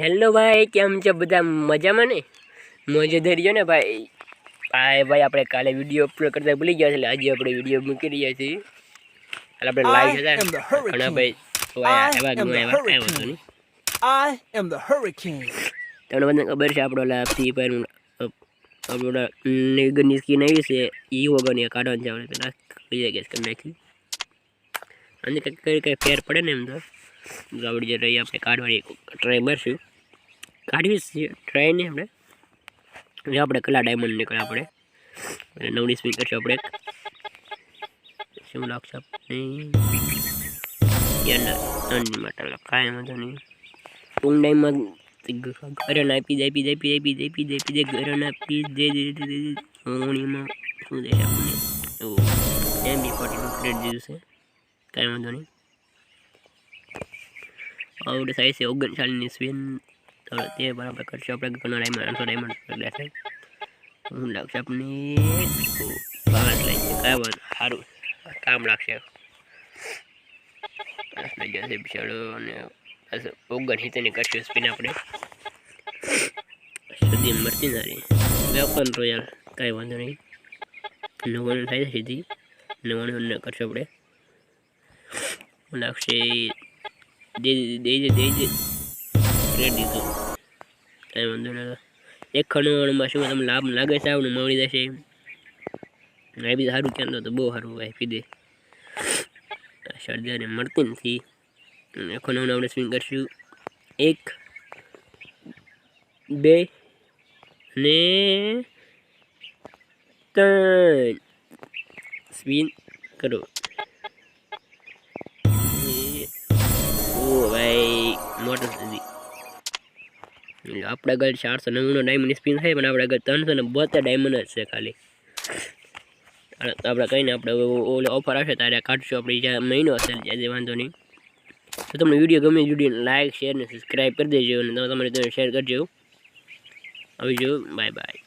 Hello ભાઈ કેમ છે બધા? મજામાં ને? મોજે ધર્યો ને ભાઈ. આ ભાઈ આપણે કાલે વીડિયો અપલોડ કરતા ભૂલી ગયા એટલે આજે આપણે વીડિયો મૂકી રહ્યા છીએ. એટલે આપણે લાઈવ હતા. ઘણા ભાઈ એવા ગમે એવા I am the તમને બધાને ખબર છે આપણો ઓલા ફ્રી ફાયર આપણો નિગરની સ્કીન આવી છે. એ વગરની કાઢવાની છે આપણે પેલા કઈ ગેસ કરી નાખી. અને કંઈક કઈ કંઈ ફેર પડે ને એમ તો. આવડી જે રહી આપણે કાઢવાની ટ્રાય મારશું. કાઢવી ટ્રાય નહીં આપણે. હવે આપણે કલા ડાયમંડ નીકળે આપણે. નવડી સ્પિન કરશું આપણે શું લાગશે આપણે માટે કાંઈ વાંધો નહીં. ટૂંક ટાઈમમાં ગરણ આપી દે આપી દે આપી દે આપી દે આપી દે આપી દે ગરણ આપી દે ઓણીમાં શું દે આપણને? એમ બી ફોર્ટીનું ક્રેડિટ દીધું છે. કાંઈ વાંધો નહીં. આવડે થાય છે ઓગણચાળીસની સ્પિન. તો તે બરાબર કરશું. આપણે ઘણો ડાયમંડ આઠસો ડાયમંડ છે. હું લાગશે આપણે પાંચ લઈ છે વાંધો સારું. કામ લાગશે. પાંચ લઈ જશે બિચારો અને બસ ઓગણ હિતેની કરશું સ્પીન આપણે. સુધી મળતી સારી વેપન રોયલ. કાંઈ વાંધો નહીં. નવ્વાણું થાય છે સીધી. નવ્વાણું કરશું આપણે. લાગશે દે દે દે દે કરી શું તમને લાભ લાગે છે? આવડું મળી જશે એ બી સારું ક્યાં તો બહુ સારું આપી દે શરદી મળતી નથી. નવું આપણે સ્વિંગ કરશું. એક, બે ને ત્રણ. સ્પિન કરો. ઓ ભાઈ મોટર સુધી. આપણા આગળ ચારસો નવ્વાણું ડાયમંડ સ્પિન થાય, પણ આપણા આગળ ત્રણસો ને બોતેર ડાયમંડ જ છે ખાલી. આપણે કહીને આપણે ઓલો ઓફર આવશે ત્યારે કાઢશું આપણે જ્યાં મહિનો હશે જ્યાં વાંધો નહીં. તો તમને વીડિયો ગમે વીડિયો લાઇક શેર ને સબસ્ક્રાઈબ કરી દેજો, અને તમે તમારી શેર કરજો. આવી જો બાય બાય